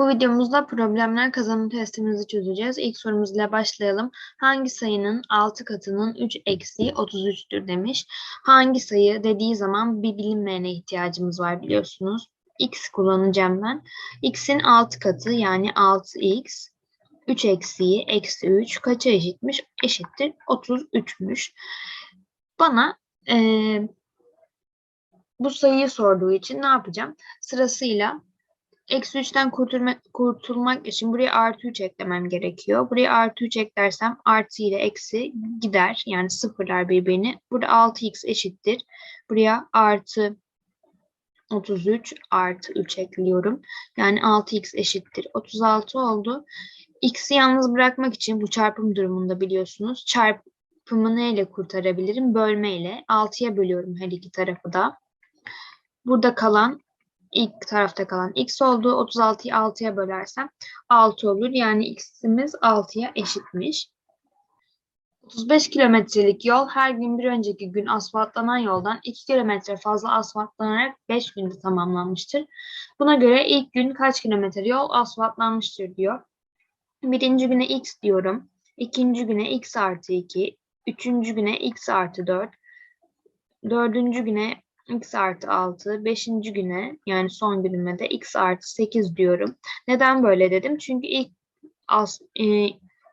Bu videomuzda problemler kazanım testimizi çözeceğiz. İlk sorumuzla başlayalım. Hangi sayının 6 katının 3 eksiği 33'tür demiş. Hangi sayı dediği zaman bir bilinmeyene ihtiyacımız var biliyorsunuz. X kullanacağım ben. X'in 6 katı yani 6x. 3 eksiği eksi 3 kaça eşitmiş? Eşittir 33'müş. Bana ee, bu sayıyı sorduğu için ne yapacağım? Sırasıyla Eksi 3'ten kurtulma, kurtulmak için buraya artı 3 eklemem gerekiyor. Buraya artı 3 eklersem artı ile eksi gider. Yani sıfırlar birbirini. Burada 6x eşittir. Buraya artı 33 artı 3 ekliyorum. Yani 6x eşittir. 36 oldu. X'i yalnız bırakmak için bu çarpım durumunda biliyorsunuz. Çarpımı neyle kurtarabilirim? Bölme ile. 6'ya bölüyorum her iki tarafı da. Burada kalan ilk tarafta kalan x oldu. 36'yı 6'ya bölersem 6 olur. Yani x'imiz 6'ya eşitmiş. 35 kilometrelik yol her gün bir önceki gün asfaltlanan yoldan 2 kilometre fazla asfaltlanarak 5 günde tamamlanmıştır. Buna göre ilk gün kaç kilometre yol asfaltlanmıştır diyor. Birinci güne x diyorum. İkinci güne x artı 2. Üçüncü güne x artı 4. Dördüncü güne x artı 6. Beşinci güne yani son günüme de x artı 8 diyorum. Neden böyle dedim? Çünkü ilk as, e,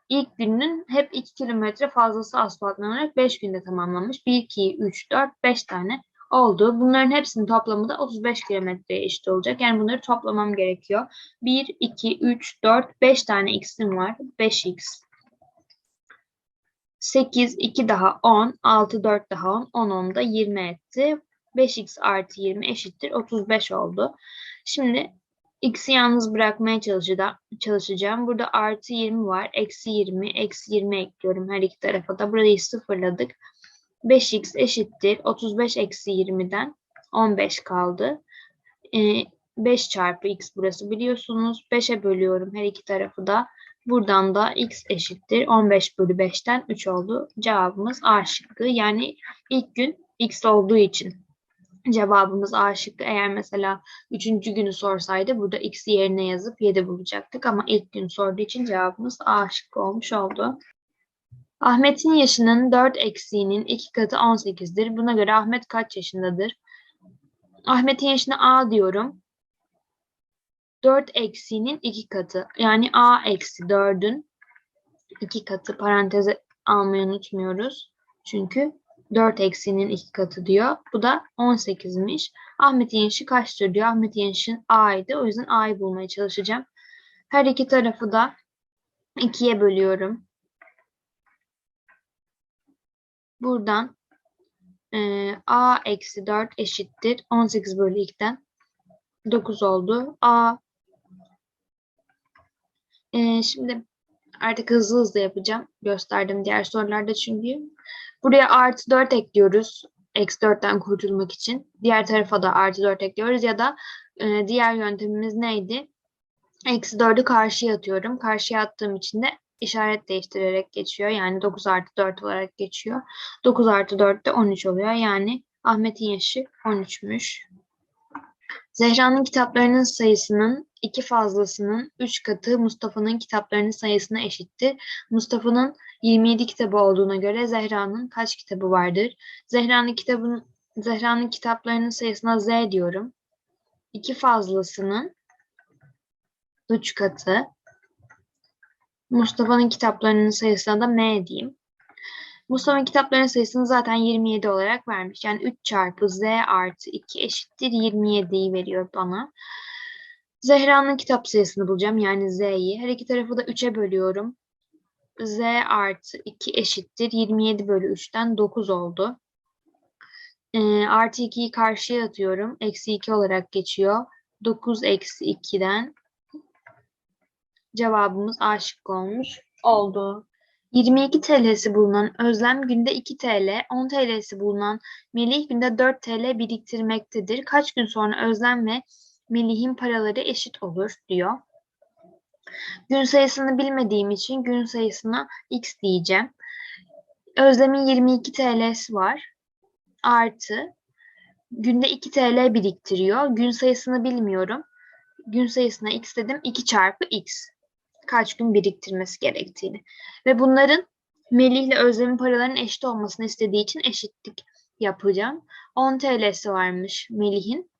ilk günün hep 2 kilometre fazlası asfaltlanarak 5 günde tamamlanmış. 1, 2, 3, 4, 5 tane oldu. Bunların hepsinin toplamı da 35 kilometreye eşit olacak. Yani bunları toplamam gerekiyor. 1, 2, 3, 4, 5 tane x'im var. 5x. 8, 2 daha 10, 6, 4 daha 10, 10, 10 da 20 etti. 5x artı 20 eşittir 35 oldu. Şimdi x'i yalnız bırakmaya çalışacağım. Burada artı 20 var. Eksi 20, eksi 20 ekliyorum her iki tarafa da. Burayı sıfırladık. 5x eşittir. 35 eksi 20'den 15 kaldı. Ee, 5 çarpı x burası biliyorsunuz. 5'e bölüyorum her iki tarafı da. Buradan da x eşittir. 15 bölü 5'ten 3 oldu. Cevabımız A şıkkı. Yani ilk gün x olduğu için cevabımız A şıkkı. Eğer mesela üçüncü günü sorsaydı burada x yerine yazıp 7 bulacaktık ama ilk gün sorduğu için cevabımız A şıkkı olmuş oldu. Ahmet'in yaşının 4 eksiğinin 2 katı 18'dir. Buna göre Ahmet kaç yaşındadır? Ahmet'in yaşına A diyorum. 4 eksiğinin 2 katı. Yani A eksi 4'ün 2 katı paranteze almayı unutmuyoruz. Çünkü 4 eksiğinin 2 katı diyor. Bu da 18'miş. Ahmet'in yaşı kaçtır diyor. Ahmet'in yaşı A'ydı. O yüzden A'yı bulmaya çalışacağım. Her iki tarafı da 2'ye bölüyorum. Buradan e, A eksi 4 eşittir. 18 bölü 2'den 9 oldu. A e, şimdi artık hızlı hızlı yapacağım. Gösterdim diğer sorularda çünkü. Buraya artı 4 ekliyoruz. Eksi 4'ten kurtulmak için. Diğer tarafa da artı 4 ekliyoruz. Ya da e, diğer yöntemimiz neydi? Eksi 4'ü karşıya atıyorum. Karşıya attığım için de işaret değiştirerek geçiyor. Yani 9 artı 4 olarak geçiyor. 9 artı 4 de 13 oluyor. Yani Ahmet'in yaşı 13'müş. Zehra'nın kitaplarının sayısının iki fazlasının 3 katı Mustafa'nın kitaplarının sayısına eşittir. Mustafa'nın 27 kitabı olduğuna göre Zehra'nın kaç kitabı vardır? Zehra'nın kitabın Zehra'nın kitaplarının sayısına Z diyorum. İki fazlasının 3 katı. Mustafa'nın kitaplarının sayısına da M diyeyim. Mustafa'nın kitaplarının sayısını zaten 27 olarak vermiş. Yani 3 çarpı Z artı 2 eşittir 27'yi veriyor bana. Zehra'nın kitap sayısını bulacağım. Yani Z'yi. Her iki tarafı da 3'e bölüyorum. Z artı 2 eşittir. 27 bölü 3'ten 9 oldu. E, artı 2'yi karşıya atıyorum. Eksi 2 olarak geçiyor. 9 eksi 2'den cevabımız A şıkkı olmuş oldu. 22 TL'si bulunan Özlem günde 2 TL, 10 TL'si bulunan Melih günde 4 TL biriktirmektedir. Kaç gün sonra Özlem ve Melih'in paraları eşit olur diyor. Gün sayısını bilmediğim için gün sayısına x diyeceğim. Özlem'in 22 TL'si var. Artı günde 2 TL biriktiriyor. Gün sayısını bilmiyorum. gün sayısına x dedim. 2 çarpı x. Kaç gün biriktirmesi gerektiğini. Ve bunların Melih ile Özlem'in paralarının eşit olmasını istediği için eşitlik yapacağım. 10 TL'si varmış Melih'in.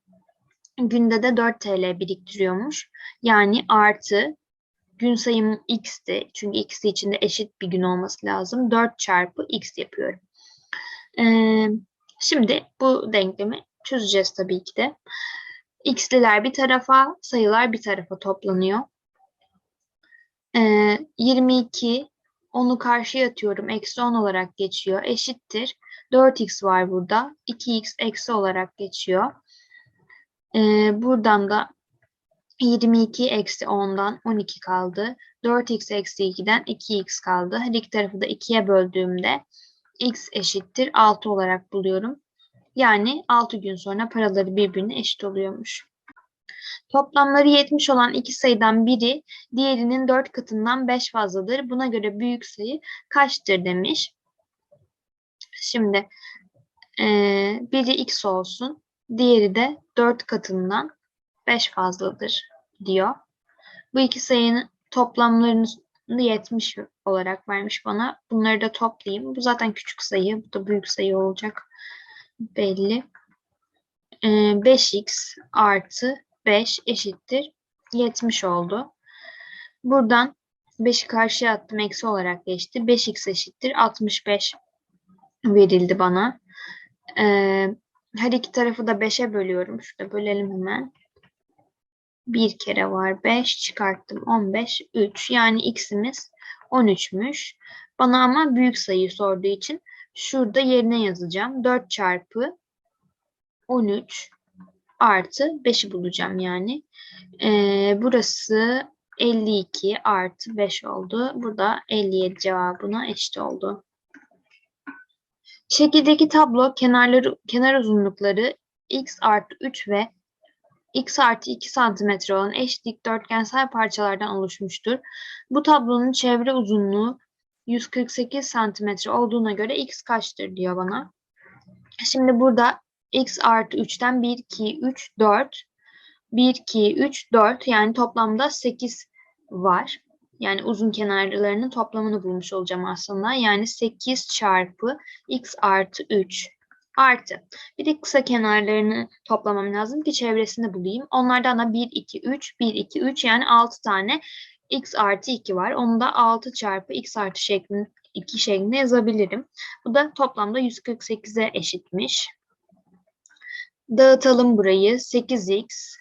Günde de 4 TL biriktiriyormuş. Yani artı gün sayım x'ti. Çünkü x içinde eşit bir gün olması lazım. 4 çarpı x yapıyorum. Ee, şimdi bu denklemi çözeceğiz tabii ki de. x'liler bir tarafa, sayılar bir tarafa toplanıyor. Ee, 22 10'u karşıya atıyorum. Eksi 10 olarak geçiyor. Eşittir. 4x var burada. 2x eksi olarak geçiyor. Ee, buradan da 22 eksi 10'dan 12 kaldı. 4x eksi 2'den 2x kaldı. Her iki tarafı da 2'ye böldüğümde x eşittir 6 olarak buluyorum. Yani 6 gün sonra paraları birbirine eşit oluyormuş. Toplamları 70 olan iki sayıdan biri diğerinin 4 katından 5 fazladır. Buna göre büyük sayı kaçtır demiş. Şimdi e, biri x olsun. Diğeri de 4 katından 5 fazladır diyor. Bu iki sayının toplamlarını 70 olarak vermiş bana. Bunları da toplayayım. Bu zaten küçük sayı. Bu da büyük sayı olacak. Belli. Ee, 5x artı 5 eşittir 70 oldu. Buradan 5'i karşıya attım. Eksi olarak geçti. 5x eşittir 65 verildi bana. Ee, her iki tarafı da 5'e bölüyorum. Şurada bölelim hemen. Bir kere var 5 çıkarttım 15 3 yani x'imiz 13'müş. Bana ama büyük sayıyı sorduğu için şurada yerine yazacağım. 4 çarpı 13 artı 5'i bulacağım yani. Ee, burası 52 artı 5 oldu. Burada 57 cevabına eşit oldu. Şekildeki tablo kenarları kenar uzunlukları x artı 3 ve x artı 2 santimetre olan eş dikdörtgensel parçalardan oluşmuştur. Bu tablonun çevre uzunluğu 148 santimetre olduğuna göre x kaçtır diyor bana. Şimdi burada x artı 3'ten 1, 2, 3, 4. 1, 2, 3, 4 yani toplamda 8 var. Yani uzun kenarlarının toplamını bulmuş olacağım aslında. Yani 8 çarpı x artı 3 artı. Bir de kısa kenarlarını toplamam lazım ki çevresini bulayım. Onlardan da 1, 2, 3, 1, 2, 3 yani 6 tane x artı 2 var. Onu da 6 çarpı x artı şeklinde 2 şeklinde yazabilirim. Bu da toplamda 148'e eşitmiş. Dağıtalım burayı. 8x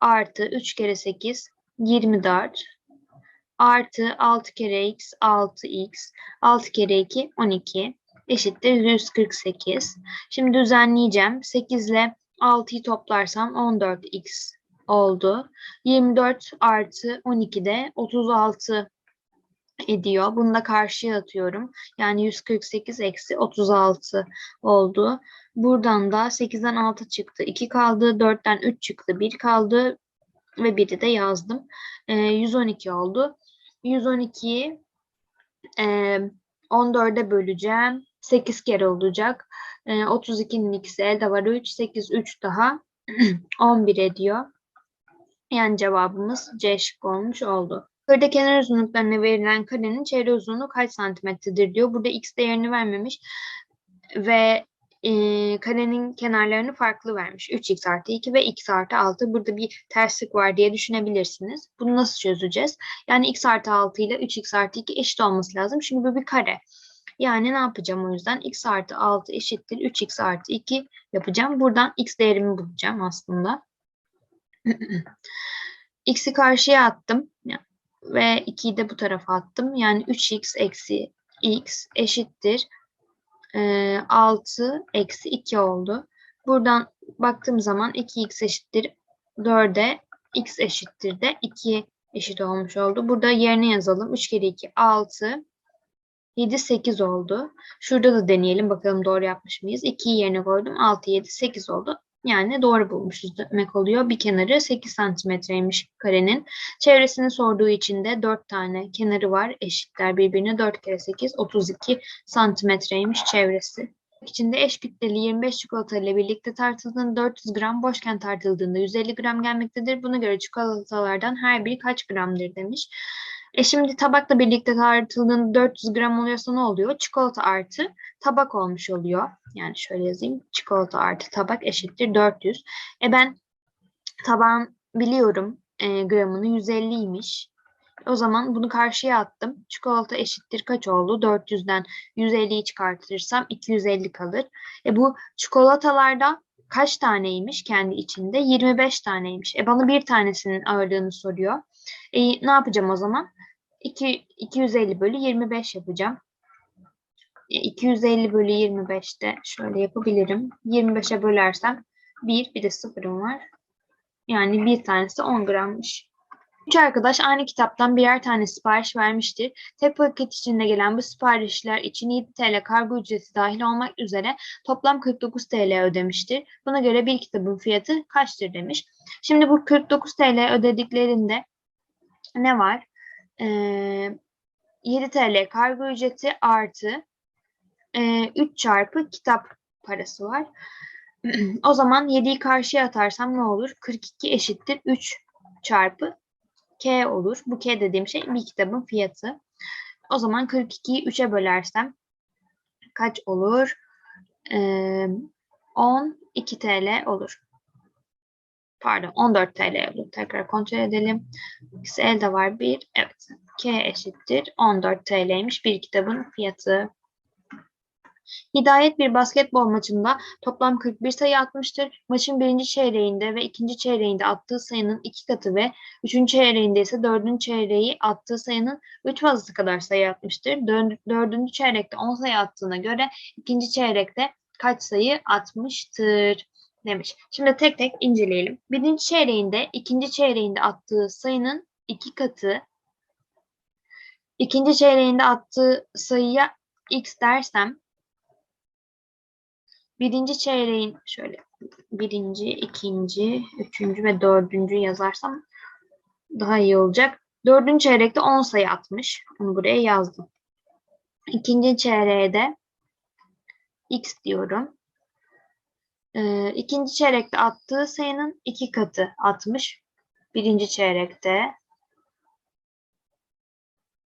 artı 3 kere 8 24 artı 6 kere x 6x 6 kere 2 12 eşittir 148. Şimdi düzenleyeceğim. 8 ile 6'yı toplarsam 14x oldu. 24 artı 12 de 36 ediyor. Bunu da karşıya atıyorum. Yani 148 eksi 36 oldu. Buradan da 8'den 6 çıktı. 2 kaldı. 4'ten 3 çıktı. 1 kaldı. Ve 1'i de yazdım. E, 112 oldu. 112'yi e, 14'e böleceğim. 8 kere olacak. E, 32'nin ikisi elde var 3. 8, 3 daha 11 ediyor. Yani cevabımız C şıkkı olmuş oldu. Yukarıda kenar uzunluklarına verilen karenin çevre uzunluğu kaç santimetredir diyor. Burada x değerini vermemiş ve e, karenin kenarlarını farklı vermiş. 3x artı 2 ve x artı 6. Burada bir terslik var diye düşünebilirsiniz. Bunu nasıl çözeceğiz? Yani x artı 6 ile 3x artı 2 eşit olması lazım. Çünkü bu bir kare. Yani ne yapacağım o yüzden? x artı 6 eşittir 3x artı 2 yapacağım. Buradan x değerimi bulacağım aslında. x'i karşıya attım. Yani ve 2'yi de bu tarafa attım. Yani 3x eksi x eşittir e, 6 eksi 2 oldu. Buradan baktığım zaman 2x eşittir 4'e x eşittir de 2 eşit olmuş oldu. Burada yerine yazalım. 3 kere 2 6 7 8 oldu. Şurada da deneyelim bakalım doğru yapmış mıyız? 2'yi yerine koydum. 6 7 8 oldu. Yani doğru bulmuşuz demek oluyor. Bir kenarı 8 santimetreymiş karenin. Çevresini sorduğu için de 4 tane kenarı var. Eşitler birbirine 4 kere 8 32 santimetreymiş çevresi. içinde eş kütleli 25 çikolata ile birlikte tartıldığında 400 gram, boşken tartıldığında 150 gram gelmektedir. Buna göre çikolatalardan her biri kaç gramdır demiş. E şimdi tabakla birlikte tartıldığında 400 gram oluyorsa ne oluyor? Çikolata artı tabak olmuş oluyor. Yani şöyle yazayım. Çikolata artı tabak eşittir 400. E ben tabağın biliyorum e, gramını 150'ymiş. O zaman bunu karşıya attım. Çikolata eşittir kaç oldu? 400'den 150'yi çıkartırsam 250 kalır. E bu çikolatalarda kaç taneymiş kendi içinde? 25 taneymiş. E bana bir tanesinin ağırlığını soruyor. E, ne yapacağım o zaman? 2, 250 bölü 25 yapacağım. E, 250 bölü 25'te şöyle yapabilirim. 25'e bölersem 1 bir de sıfırım var. Yani bir tanesi 10 grammış. Üç arkadaş aynı kitaptan birer tane sipariş vermiştir. Tek paket içinde gelen bu siparişler için 7 TL kargo ücreti dahil olmak üzere toplam 49 TL ödemiştir. Buna göre bir kitabın fiyatı kaçtır demiş. Şimdi bu 49 TL ödediklerinde ne var? Ee, 7 TL kargo ücreti artı e, 3 çarpı kitap parası var. o zaman 7'yi karşıya atarsam ne olur? 42 eşittir 3 çarpı K olur. Bu K dediğim şey bir kitabın fiyatı. O zaman 42'yi 3'e bölersem kaç olur? Ee, 12 TL olur. Pardon 14 TL olur. Tekrar kontrol edelim. İkisi elde var 1. Evet. K eşittir 14 TL'ymiş bir kitabın fiyatı. Hidayet bir basketbol maçında toplam 41 sayı atmıştır. Maçın birinci çeyreğinde ve ikinci çeyreğinde attığı sayının iki katı ve üçüncü çeyreğinde ise dördüncü çeyreği attığı sayının üç fazlası kadar sayı atmıştır. Dördüncü çeyrekte 10 sayı attığına göre ikinci çeyrekte kaç sayı atmıştır demiş. Şimdi tek tek inceleyelim. Birinci çeyreğinde, ikinci çeyreğinde attığı sayının iki katı, ikinci çeyreğinde attığı sayıya x dersem birinci çeyreğin şöyle birinci, ikinci, üçüncü ve dördüncü yazarsam daha iyi olacak. Dördüncü çeyrekte 10 sayı atmış. Onu buraya yazdım. İkinci çeyreğe de x diyorum. Ee, ikinci çeyrekte attığı sayının iki katı atmış. Birinci çeyrekte.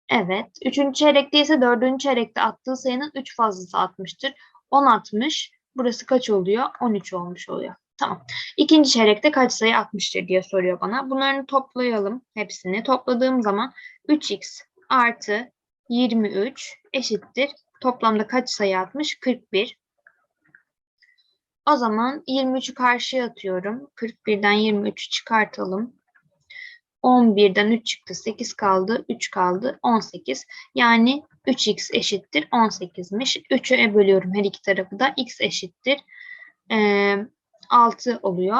Evet. Üçüncü çeyrekte ise dördüncü çeyrekte attığı sayının üç fazlası atmıştır. 10 atmış. Burası kaç oluyor? 13 olmuş oluyor. Tamam. İkinci çeyrekte kaç sayı atmıştır diye soruyor bana. Bunları toplayalım hepsini. Topladığım zaman 3x artı 23 eşittir. Toplamda kaç sayı atmış? 41. O zaman 23'ü karşıya atıyorum. 41'den 23'ü çıkartalım. 11'den 3 çıktı. 8 kaldı. 3 kaldı. 18. Yani 3x eşittir 18'miş. 3'e bölüyorum her iki tarafı da. x eşittir e, 6 oluyor.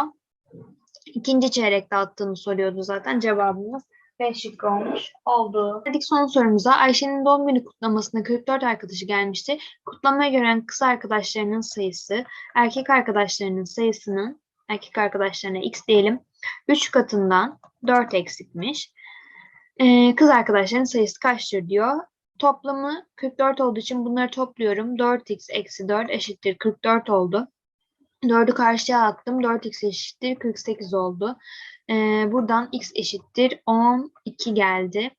İkinci çeyrekte attığını soruyordu zaten. Cevabımız 5 şık olmuş oldu. Geldik son sorumuza. Ayşe'nin doğum günü kutlamasına 44 arkadaşı gelmişti. Kutlamaya gören kız arkadaşlarının sayısı, erkek arkadaşlarının sayısının, erkek arkadaşlarına x diyelim, 3 katından 4 eksikmiş. Ee, kız arkadaşların sayısı kaçtır diyor. Toplamı 44 olduğu için bunları topluyorum. 4x eksi 4 eşittir 44 oldu. 4'ü karşıya attım. 4x eşittir 48 oldu. Ee, buradan x eşittir 12 geldi.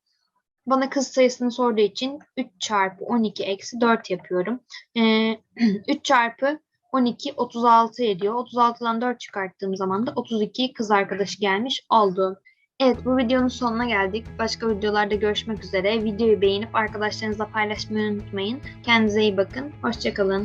Bana kız sayısını sorduğu için 3 çarpı 12 eksi 4 yapıyorum. Ee, 3 çarpı 12 36 ediyor. 36'dan 4 çıkarttığım zaman da 32 kız arkadaşı gelmiş oldu. Evet bu videonun sonuna geldik. Başka videolarda görüşmek üzere. Videoyu beğenip arkadaşlarınızla paylaşmayı unutmayın. Kendinize iyi bakın. Hoşçakalın.